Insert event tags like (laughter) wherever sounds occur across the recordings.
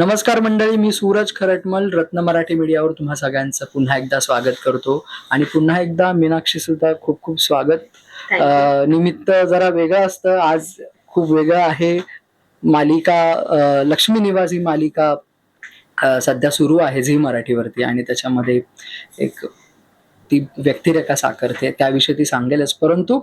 नमस्कार मंडळी मी सूरज खरटमल रत्न मराठी मीडियावर तुम्हा सगळ्यांचं पुन्हा एकदा स्वागत करतो. आणि पुन्हा एकदा मीनाक्षी सुद्धा खूप खूप स्वागत. निमित्त जरा वेगळं असतं. आज खूप वेगळं आहे. मालिका लक्ष्मी निवास ही मालिका सध्या सुरू आहे झी मराठीवरती. आणि त्याच्यामध्ये एक ती व्यक्तिरेखा साकारते. त्याविषयी ती सांगेलच. परंतु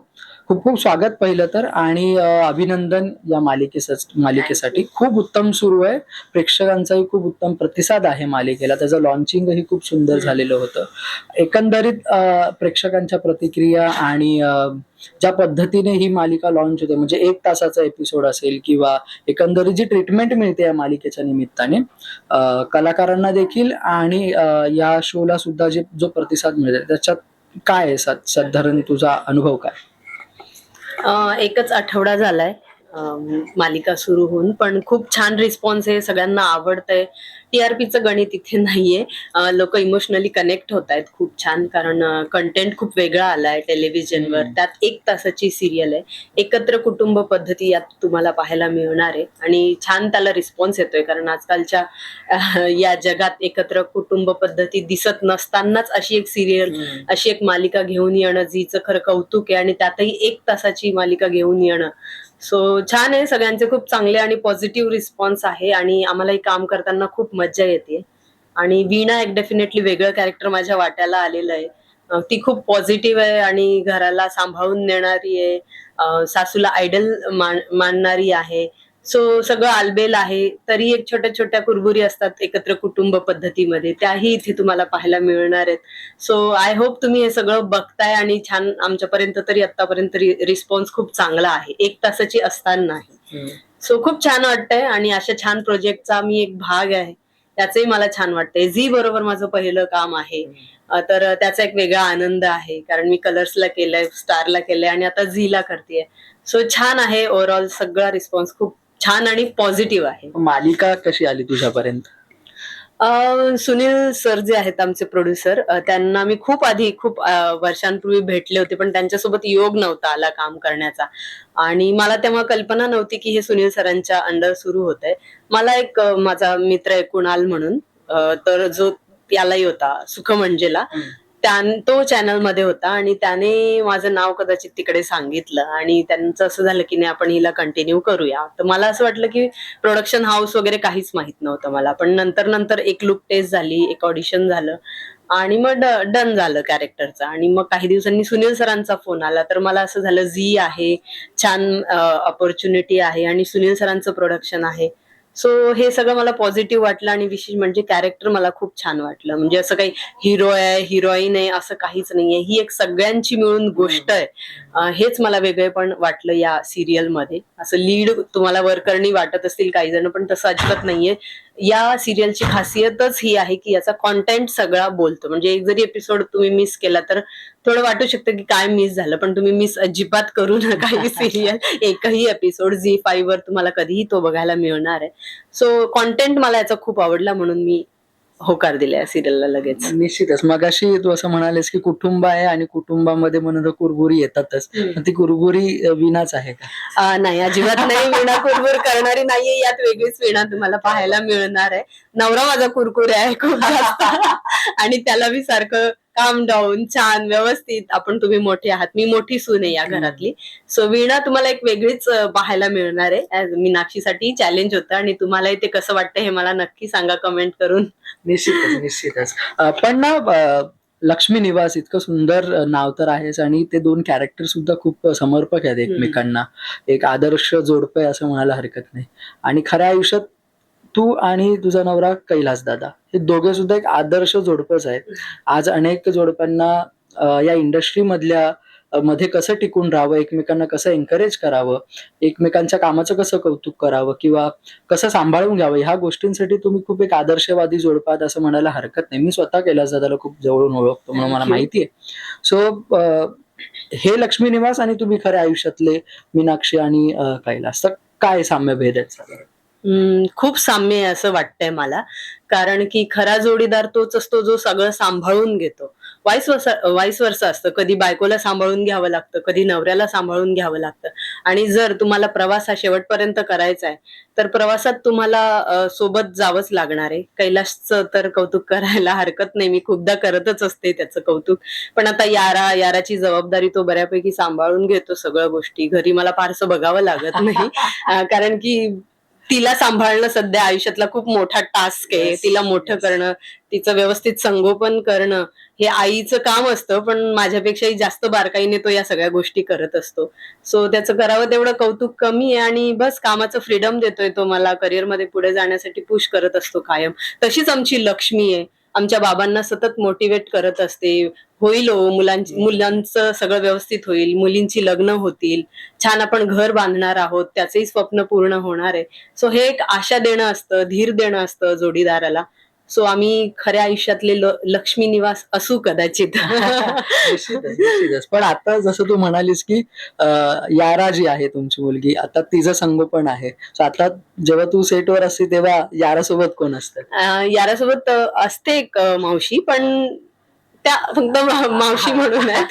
खूप खूप स्वागत पहिलं तर. आणि अभिनंदन या मालिकेस मालिकेसाठी. खूप उत्तम सुरू आहे. प्रेक्षकांचाही खूप उत्तम प्रतिसाद आहे मालिकेला. त्याचं लॉन्चिंगही खूप सुंदर. झालेलं होतं. एकंदरीत प्रेक्षकांच्या प्रतिक्रिया आणि ज्या पद्धतीने ही मालिका लॉन्च होते म्हणजे एक तासाचा एपिसोड असेल किंवा एकंदरीत जी ट्रीटमेंट मिळते या मालिकेच्या निमित्ताने कलाकारांना देखील आणि या शोला सुद्धा जे जो प्रतिसाद मिळते त्याच्यात काय आहे? साध- साधारण तुझा अनुभव काय? एकच आठवडा झालाय. मालिका सुरू होऊन. पण खूप छान रिस्पॉन्स आहे. सगळ्यांना आवडतंय. टीआरपीचं गणित इथे नाहीये. लोक इमोशनली कनेक्ट होत आहेत खूप छान कारण कंटेंट खूप वेगळा आलाय टेलिव्हिजनवर. त्यात एक तासाची सिरियल आहे. एकत्र कुटुंब पद्धती यात तुम्हाला पाहायला मिळणार आहे. आणि छान त्याला रिस्पॉन्स येतोय कारण आजकालच्या या जगात एकत्र कुटुंब पद्धती दिसत नसतानाच अशी एक सिरियल अशी एक मालिका घेऊन येणं जीचं खरं कौतुक आहे. आणि त्यातही एक तासाची मालिका घेऊन येणं सो छान आहे. सगळ्यांचे खूप चांगले आणि पॉझिटिव्ह रिस्पॉन्स आहे आणि आम्हालाही काम करताना खूप मज्जा येते. आणि वीणा एक डेफिनेटली वेगळं कॅरेक्टर माझ्या वाट्याला आलेलं आहे. ती खूप पॉझिटिव्ह आहे आणि घराला सांभाळून नेणारी आहे. सासूला आयडल मानणारी आहे. सो सगळं आलबेल आहे. तरी एक छोट्या छोट्या कुरबुरी असतात एकत्र कुटुंब पद्धतीमध्ये. त्याही इथे तुम्हाला पाहायला मिळणार आहेत. सो आय होप तुम्ही हे सगळं बघताय आणि छान आमच्यापर्यंत तरी आतापर्यंत रिस्पॉन्स खूप चांगला आहे. एक तासाची असतानाही सो खूप छान वाटतंय आणि अशा छान प्रोजेक्टचा मी एक भाग आहे. त्याचंही मला छान वाटतंय. झी बरोबर माझं पहिलं काम आहे. तर त्याचा एक वेगळा आनंद आहे. कारण मी कलर्सला केलंय स्टारला केलंय आणि आता झीला करतेय. सो छान आहे ओव्हरऑल सगळा रिस्पॉन्स. खूप छान आणि पॉझिटिव्ह आहे. मालिका कशी आली तुझ्यापर्यंत? अं, सुनील सर जे आहेत आमचे प्रोड्युसर त्यांना मी खूप आधी खूप अं, वर्षांपूर्वी भेटले होते पण त्यांच्यासोबत योग नव्हता आला काम करण्याचा. आणि मला तेव्हा कल्पना नव्हती की हे सुनील सरांच्या अंडर सुरू होत आहे मला एक अं, माझा मित्र आहे कुणाल म्हणून अं, तर जो यालाही होता सुखमंजेला. त्यां तो चॅनलमध्ये होता आणि त्याने माझं नाव कदाचित तिकडे सांगितलं आणि त्यांचं असं झालं की नाही आपण हिला कंटिन्यू करूया. तर मला असं वाटलं की प्रोडक्शन हाऊस वगैरे काहीच माहीत नव्हतं मला. पण नंतर नंतर एक लुक टेस्ट झाली एक ऑडिशन झालं आणि मग डन झालं कॅरेक्टरचं आणि मग काही दिवसांनी सुनील सरांचा फोन आला. तर मला असं झालं झी आहे छान अपॉर्च्युनिटी आहे आणि सुनील सरांचं प्रोडक्शन आहे. सो हे सगळं मला पॉझिटिव्ह वाटलं आणि विशेष म्हणजे कॅरेक्टर मला खूप छान वाटलं. म्हणजे असं काही हिरो आहे हिरोईन आहे असं काहीच नाहीये. ही एक सगळ्यांची मिळून गोष्ट आहे. हेच मला वेगळे पण वाटलं या सिरियलमध्ये. असं लीड तुम्हाला वरकरणी वाटत असतील काही जण पण तसं अजिबात नाहीये. या सिरियलची खासियतच ही आहे की याचा कॉन्टेंट सगळा बोलतो. म्हणजे एक जरी एपिसोड तुम्ही मिस केला तर थोडं वाटू शकतं की काय मिस झालं पण तुम्ही मिस अजिबात करू नका ही सिरियल (laughs) एकही एपिसोड झी फाईव्ह वर तुम्हाला कधीही तो बघायला मिळणार आहे. सो कॉन्टेंट मला याचा खूप आवडला म्हणून मी होकार दिला या सिरियलला लगेच. निश्चितच. मगाशी तू असं म्हणालेस की कुटुंब आहे आणि कुटुंबामध्ये म्हणून कुरबुरी येतातच. पण ती कुरबुरी अं, विनाच आहे का? नाही अजिबात नाही. वीणा कुरकुर करणारी नाहीये. यात वेगळीच वीणा तुम्हाला पाहायला मिळणार आहे. नवरा माझा कुरकुर आहे खूप जास्त. आणि त्याला मी सारखं काम डाऊन छान व्यवस्थित. आपण तुम्ही मोठे आहात. मी मोठी सून आहे या घरातली. सो वीणा तुम्हाला एक वेगळीच पाहायला मिळणार आहे. मीनाक्षीसाठी चॅलेंज होतं आणि तुम्हालाही ते कसं वाटतं हे मला नक्की सांगा कमेंट करून. निश्चितच निश्चितच. अं, पण ना अं, लक्ष्मी निवास इतकं सुंदर अं, नाव तर आहेच आणि ते दोन कॅरेक्टर सुद्धा खूप समर्पक आहेत एकमेकांना. एक आदर्श जोडपं आहे असं म्हणायला हरकत नाही. आणि खऱ्या आयुष्यात तू आणि तुझा नवरा कैलास दादा हे दोघे सुद्धा एक आदर्श जोडपंच आहेत. आज अनेक जोडप्यांना अं, या इंडस्ट्री मधल्या अं, मध्ये कसं टिकून राहावं एकमेकांना कसं एनकरेज करावं एकमेकांच्या कामाचं कसं कौतुक करावं किंवा कसं सांभाळून घ्यावं ह्या गोष्टींसाठी तुम्ही खूप एक आदर्शवादी जोडपात असं म्हणायला हरकत नाही. मी स्वतः कैलास दादाला खूप जवळून ओळखतो म्हणून मला. माहिती आहे. सो हे लक्ष्मी निवास आणि तुम्ही खऱ्या आयुष्यातले मीनाक्षी आणि कैलास. तर काय साम्य भेद? हम्म, खूप साम्य आहे असं वाटतंय मला. कारण की खरा जोडीदार तोच असतो जो सगळं सांभाळून घेतो. वाईस वर्षा वाईस वर्ष असतं. कधी बायकोला सांभाळून घ्यावं लागतं कधी नवऱ्याला सांभाळून घ्यावं लागतं. आणि जर तुम्हाला प्रवास हा शेवटपर्यंत करायचा आहे तर प्रवासात तुम्हाला सोबत जावंच लागणार आहे. कैलाशचं तर कौतुक करायला हरकत नाही. मी खूपदा करतच असते त्याचं कौतुक. पण आता यारा याराची जबाबदारी तो बऱ्यापैकी सांभाळून घेतो सगळ्या गोष्टी. घरी मला फारसं बघावं लागत नाही. (laughs) कारण की तिला सांभाळणं सध्या आयुष्यातला खूप मोठा टास्क आहे. Yes, तिला मोठं yes. करणं तिचं व्यवस्थित संगोपन करणं हे आईचं काम असतं पण माझ्यापेक्षाही जास्त बारकाईने तो या सगळ्या गोष्टी करत असतो. सो त्याचं करावं तेवढं कौतुक कमी आहे आणि बस कामाचं फ्रीडम देतोय तो मला. करिअरमध्ये पुढे जाण्यासाठी पुश करत असतो कायम. तशीच आमची लक्ष्मी आहे. आमच्या बाबांना सतत मोटिवेट करत असते. होईल हो मुलांची मुलांचं सगळं व्यवस्थित होईल मुलींची लग्न होतील छान आपण घर बांधणार आहोत त्याचंही स्वप्न पूर्ण होणार आहे. सो हे एक आशा देणं असतं धीर देणं असतं जोडीदाराला. सो आम्ही खऱ्या आयुष्यातले लक्ष्मी निवास असू कदाचित. (laughs) पण आता जसं तू म्हणालीस की यारा जी आहे तुमची मुलगी आता तिचं संगोपन आहे. So आता जेव्हा तू सेटवर असते तेव्हा यारासोबत कोण असतं? यारासोबत असते एक मावशी पण त्या फक्त मावशी म्हणून आहे.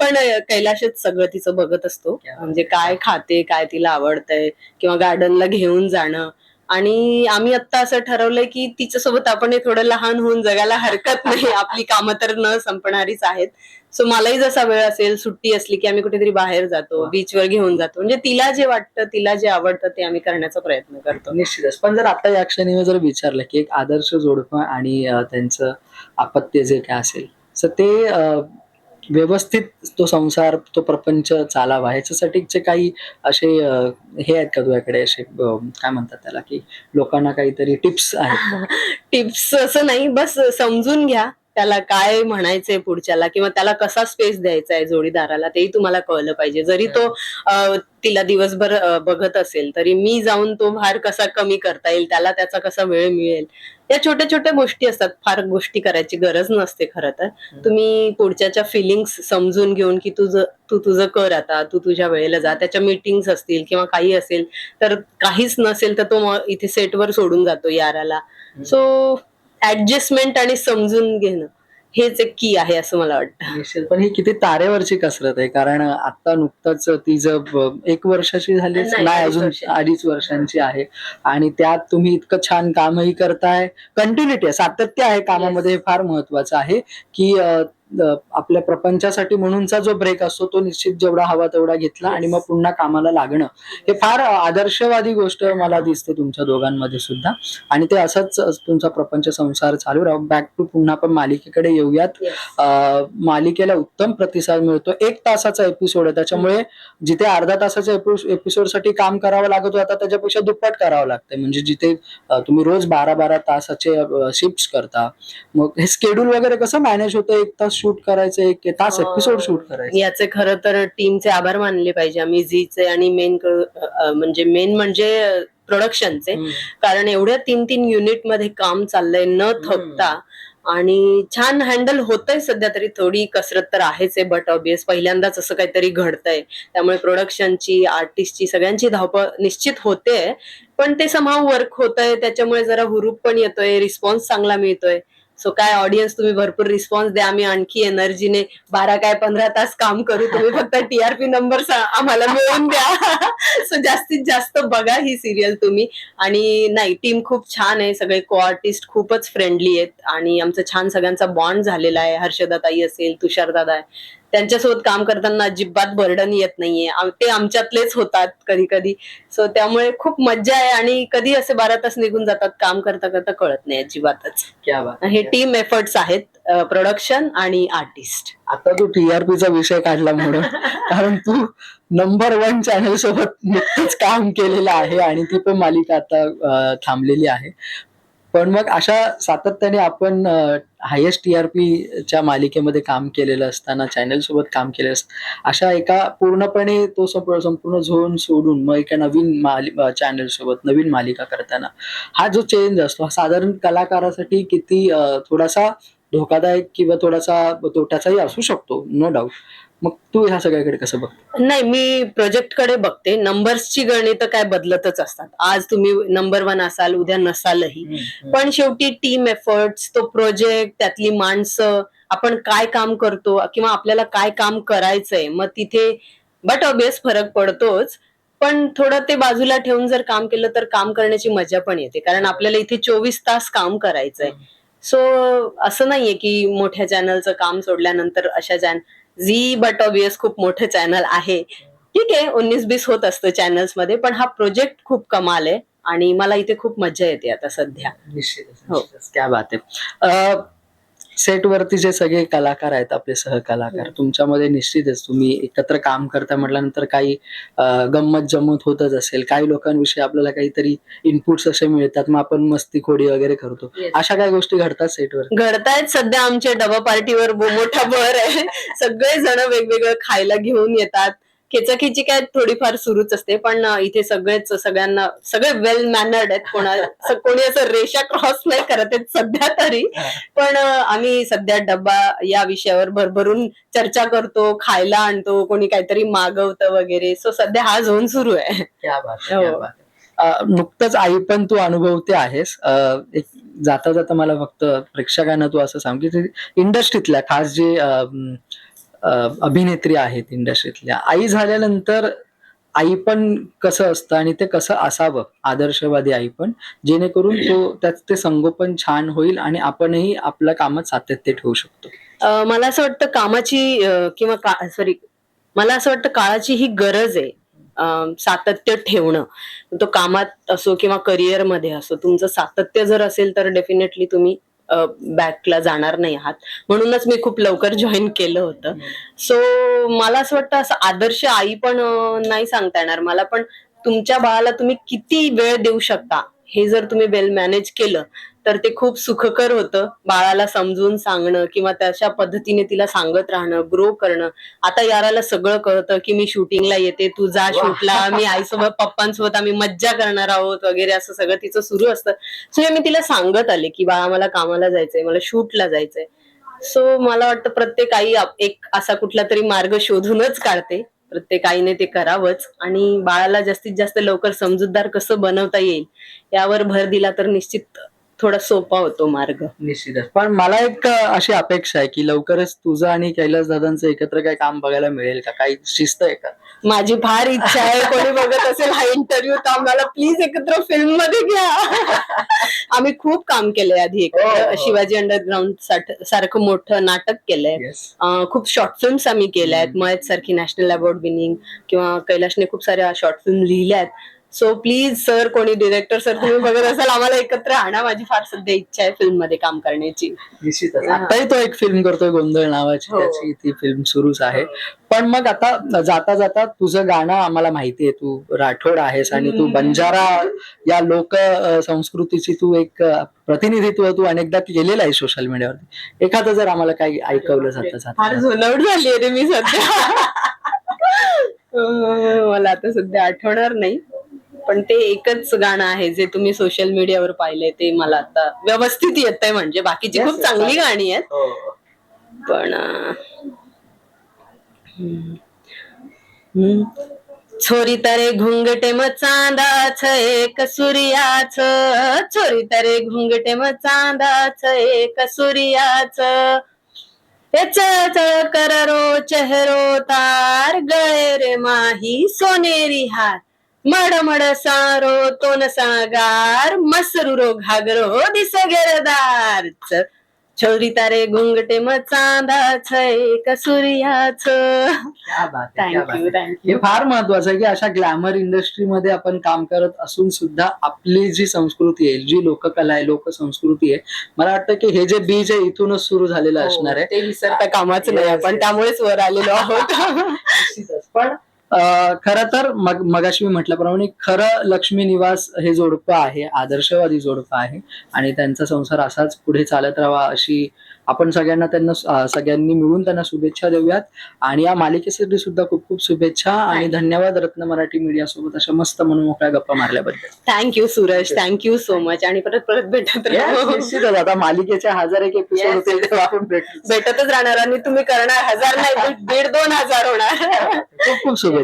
पण कैलाशच सगळं तिचं बघत असतो. म्हणजे काय खाते काय तिला आवडतंय किंवा गार्डनला घेऊन जाणं. आणि आम्ही आता असं ठरवलंय की तिच्यासोबत आपण हे थोडं लहान होऊन जगायला हरकत नाही. (laughs) आपली कामं तर न संपणारीच आहेत. सो मलाही जसा वेळ असेल सुट्टी असली की आम्ही कुठेतरी बाहेर जातो. बीचवर घेऊन जातो. म्हणजे तिला जे वाटतं तिला जे आवडतं ते आम्ही करण्याचा प्रयत्न करतो. निश्चितच. पण जर आता या क्षणी जर विचारलं की एक आदर्श जोडपं आणि त्यांचं अपत्य जे काय असेल तर ते व्यवस्थित तो संसार तो प्रपंच चालावा ह्याच्यासाठीचे काही असे हे आहेत का तुझ्याकडे असे काय म्हणतात त्याला की लोकांना काहीतरी टिप्स आहेत? (laughs) टिप्स असं नाही बस समजून घ्या. त्याला काय म्हणायचंय पुढच्याला किंवा त्याला कसा स्पेस द्यायचा आहे जोडीदाराला तेही तुम्हाला कळलं पाहिजे. जरी तो तिला दिवसभर बघत असेल तरी मी जाऊन तो भार कसा कमी करता येईल त्याला त्याचा कसा वेळ मिळेल या छोट्या छोट्या गोष्टी असतात. फार गोष्टी करायची गरज नसते खरं तर. तुम्ही पुढच्याच्या फिलिंग्स समजून घेऊन की तुझं तू तुझं कर आता तू तुझ्या वेळेला जा त्याच्या मीटिंग्स असतील किंवा काही असेल तर काहीच नसेल तर तो इथे सेटवर सोडून जातो याराला. सो ऍडजस्टमेंट आणि समजून घेणं हेच एक की आहे असं मला वाटतं. निश्चित. पण ही किती तारेवरची कसरत आहे? कारण आता नुकतंच ती जर एक वर्षाची झाली नाही, अजून. अडीच वर्षांची आहे. आणि त्यात तुम्ही इतकं छान कामही करताय. कंटिन्युटी आहे सातत्य आहे कामामध्ये हे फार महत्वाचं आहे की अ, आपल्या प्रपंचासाठी म्हणूनचा जो ब्रेक असतो तो निश्चित जेवढा हवा तेवढा घेतला आणि मग पुन्हा कामाला लागणं. हे फार आदर्शवादी गोष्ट मला दिसते तुमच्या दोघांमध्ये सुद्धा. आणि ते असंच तुमचा प्रपंच संसार चालू राहू. बॅक टू पुन्हा आपण मालिकेकडे येऊयात. अ, मालिकेला उत्तम प्रतिसाद मिळतो. एक तासाचा एपिसोड आहे. त्याच्यामुळे जिथे अर्धा तासाच्या एपिसोडसाठी काम करावं लागत होतं आता त्याच्यापेक्षा दुप्पट करावं लागतंय. म्हणजे जिथे अ, तुम्ही रोज बारा बारा तासाचे शिफ्ट करता. मग हे स्केड्यूल वगैरे कसं मॅनेज होतं? एक तास शूट करायचं एक तास एपिसोड शूट करायचं. याचे खरं तर टीमचे आभार मानले पाहिजे आम्ही झीचे आणि मेन म्हणजे मेन म्हणजे प्रोडक्शनचे. कारण एवढ्या तीन तीन युनिटमध्ये काम चाललंय न थकता. आणि छान हँडल होतंय सध्या तरी थोडी कसरत तर आहेच आहे बट ऑबियस पहिल्यांदाच असं काहीतरी घडतंय. त्यामुळे प्रोडक्शनची आर्टिस्टची सगळ्यांची धावपळ निश्चित होते. पण ते समाव वर्क होतंय त्याच्यामुळे जरा हुरूप पण येतोय रिस्पॉन्स चांगला मिळतोय. सो काय ऑडियन्स तुम्ही भरपूर रिस्पॉन्स द्या. आम्ही आणखी एनर्जीने बारा काय पंधरा तास काम करू. तुम्ही (laughs) फक्त टीआरपी नंबर आम्हाला मिळवून द्या. (laughs) सो जास्तीत जास्त बघा ही सिरियल तुम्ही. आणि नाही टीम खूप छान आहे. सगळे को आर्टिस्ट खूपच फ्रेंडली आहेत. आणि आमचं छान सगळ्यांचा बॉन्ड झालेला आहे. हर्षदाताई असेल तुषारदादा आहे. त्यांच्यासोबत काम करताना अजिबात बर्डन येत नाहीये. ते आमच्यातलेच होतात कधी कधी सो त्यामुळे खूप मज्जा आहे आणि कधी असे बारा तास निघून जातात काम करता करता कळत नाही अजिबातच. क्या बात हे टीम एफर्ट्स आहेत प्रोडक्शन आणि आर्टिस्ट आता तू टीआरपीचा विषय काढला म्हणून. (laughs) कारण तू नंबर वन चॅनल सोबत नुकतंच काम केलेलं आहे आणि ती पण मालिका आता थांबलेली आहे. पण मग अशा सातत्याने आपण हायेस्ट टीआरपीच्या मालिकेमध्ये काम केलेलं असताना चॅनल सोबत काम केलेलं असताना अशा एका पूर्णपणे तो संपूर्ण झोन सोडून मग एका नवीन चॅनल सोबत नवीन मालिका करताना हा जो चेंज असतो हा साधारण कलाकारासाठी किती थोडासा धोकादायक किंवा थोडासा तोट्याचाही असू शकतो नो डाऊट मग तू ह्या सगळ्याकडे कसं बघ? नाही मी प्रोजेक्टकडे बघते. नंबर्सची गणित काय बदलतच असतात. आज तुम्ही नंबर वन असाल उद्या नसालही. पण शेवटी टीम एफर्ट्स तो प्रोजेक्ट त्यातली माणसं आपण काय काम करतो किंवा आपल्याला काय काम करायचंय मग तिथे बट ऑबियस फरक पडतोच. पण थोडं ते बाजूला ठेवून जर काम केलं तर काम करण्याची मजा पण येते. कारण आपल्याला इथे चोवीस तास काम करायचंय. सो असं नाहीये की मोठ्या चॅनलचं काम सोडल्यानंतर अशा चॅन झी बट ऑबियस खूप मोठं चॅनल आहे. ठीक आहे उन्नीस बीस होत असतं चॅनल्समध्ये पण हा प्रोजेक्ट खूप कमाल आहे आणि मला इथे खूप मजा येते आता सध्या. निश्चितच हो. क्या बात आहे. सेट वरती जे सगळे कलाकार आहेत आपले सहकलाकार हो. तुमच्यामध्ये निश्चितच तुम्ही एकत्र काम करता म्हटल्यानंतर काही गंमत जम्मत होतच असेल. काही लोकांविषयी आपल्याला काहीतरी इनपुट्स असे मिळतात. मग आपण मस्ती खोडी वगैरे करतो. अशा काही गोष्टी घडतात सेटवर घडतायत. सध्या आमच्या डबा पार्टीवर मोठा भर आहे. (laughs) सगळे जण वेगवेगळं खायला घेऊन येतात. खेचाखेची काय थोडीफार सुरूच असते पण इथे सगळेच सगळ्यांना सगळे वेल मॅनर्ड आहेत. कोणा (laughs) कोणी असं रेषा क्रॉस नाही करत आहेत सध्या तरी. पण आम्ही सध्या डब्बा या विषयावर भरभरून चर्चा करतो खायला आणतो कोणी काहीतरी मागवतं वगैरे. सो सध्या हा झोन सुरू आहे. क्या बात आहे, हो. नुकतंच आई पण तू अनुभवते आहेस. एक जाता जाता मला फक्त प्रेक्षकांना तू असं सांग की इंडस्ट्रीतल्या खास जे अभिनेत्री आहेत इंडस्ट्रीतल्या. आई झाल्यानंतर आई पण कसं असतं आणि ते कसं असावं आदर्शवादी आई पण जेणेकरून तो त्याच ते संगोपन छान होईल आणि आपणही आपलं कामात सातत्य ठेवू शकतो. मला असं वाटतं कामाची किंवा किंवा सॉरी मला असं वाटतं काळाची ही गरज आहे सातत्य ठेवणं. तो कामात असो किंवा करिअरमध्ये असो तुमचं सातत्य जर असेल तर डेफिनेटली तुम्ही बॅकला जाणार नाही आहात. म्हणूनच मी खूप लवकर जॉईन केलं होतं. सो मला असं वाटतं असं आदर्श आई पण नाही सांगता येणार मला पण तुमच्या बाळाला तुम्ही किती वेळ देऊ शकता हे जर तुम्ही वेल मॅनेज केलं तर ते खूप सुखकर होतं. बाळाला समजून सांगणं किंवा तशा पद्धतीने तिला सांगत राहणं ग्रो करणं. आता याराला सगळं कळतं की मी शूटिंगला येते तू जा शूटला मी आईसोबत पप्पांसोबत आम्ही मज्जा करणार आहोत वगैरे असं सगळं तिचं सुरू असतं. सो हे मी तिला सांगत आले की बाळा मला कामाला जायचंय मला शूटला जायचंय. सो मला वाटतं प्रत्येक आई एक असा कुठला तरी मार्ग शोधूनच काढते. प्रत्येक आईने ते करावंच. आणि बाळाला जास्तीत जास्त लवकर समजूतदार कसं बनवता येईल यावर भर दिला तर निश्चित थोडा सोपा होतो मार्ग. निश्चितच. पण मला एक अशी अपेक्षा आहे की लवकरच तुझं आणि कैलास दादांचं एकत्र काही काम बघायला मिळेल का? काही शिस्त आहे का? माझी फार इच्छा आहे कोणी बघत असेल हा इंटरव्ह्यू तर आम्हाला प्लीज एकत्र फिल्ममध्ये घ्या. आम्ही खूप काम केलंय आधी हो, एकत्र. हो. शिवाजी अंडरग्राऊंड सारखं मोठं नाटक केलंय. खूप शॉर्ट फिल्म्स आम्ही केल्या आहेत. मयत सारखी नॅशनल अवॉर्ड विनिंग किंवा कैलाशने खूप साऱ्या शॉर्ट फिल्म लिहिल्या आहेत सो प्लीज सर कोणी डिरेक्टर सर तुम्ही बघत असाल आम्हाला एकत्र आणा. माझी फार सध्या इच्छा आहे फिल्ममध्ये काम करण्याची. निश्चितच. आताही तो एक फिल्म करतोय गोंधळ नावाची हो. त्याची ती फिल्म सुरूच आहे. पण मग आता जाता जाता तुझं गाणं आम्हाला माहितीये तू राठोड आहेस आणि तू. बंजारा या लोक संस्कृतीची तू एक प्रतिनिधित्व तू अनेकदा केलेलं आहे सोशल मीडियावरती एखादं जर आम्हाला काही ऐकवलं जातं फार जातं झोलवड झाली रे मी सध्या. (laughs) मला आता सध्या आठवणार नाही. पण ते एकच गाणं आहे जे तुम्ही सोशल मीडियावर पाहिलंय ते मला आता व्यवस्थित येत आहे म्हणजे बाकीची खूप चांगली. गाणी आहेत हो. पण. छोरी तरे घुंगटे म चांदाच एक सूर्याच छोरी तरे घुंगटे म चांदाच एक सूर्याच चळ कर रो चेहरो तार गळे रे माही सोनेरी हार मड मड सारो तोन सागार मसरूरो घागरो दिस गेरदार छोरी तारे घुंगटे म चांदाच एक सूर्याच क्या बात आहे, क्या बात थँक्यू. हे थँक्यू फार महत्वाचं आहे की अशा ग्लॅमर इंडस्ट्रीमध्ये आपण काम करत असून सुद्धा आपली जी संस्कृती आहे जी लोककला आहे लोकसंस्कृती आहे मला वाटतं की हे जे बीज आहे इथूनच सुरू झालेलं असणार आहे ते विसरता कामाचं नाही आपण. त्यामुळेच वर आलेलो आहोत (laughs) निश्चितच. पण खर तर मग मगाशी मी म्हटल्याप्रमाणे खरं लक्ष्मी निवास हे जोडपं आहे आदर्शवादी जोडपं आहे आणि त्यांचा संसार असाच पुढे चालत राहावा अशी आपण सगळ्यांना त्यांना सगळ्यांनी मिळून त्यांना शुभेच्छा देऊयात. आणि या मालिकेसाठी सुद्धा खूप खूप शुभेच्छा आणि धन्यवाद रत्न मराठी मीडिया सोबत अशा मस्त म्हणून मोकळ्या गप्पा मारल्याबद्दल. Thank you Suraj thank you so much आणि परत परत भेटत निश्चितच. आता मालिकेचे हजार एक एपिसोड आपण भेटू. भेटतच राहणार आणि तुम्ही करणार. हजार नाही दीड- दीड दोन हजार होणार. (laughs) खूप खूप शुभेच्छा.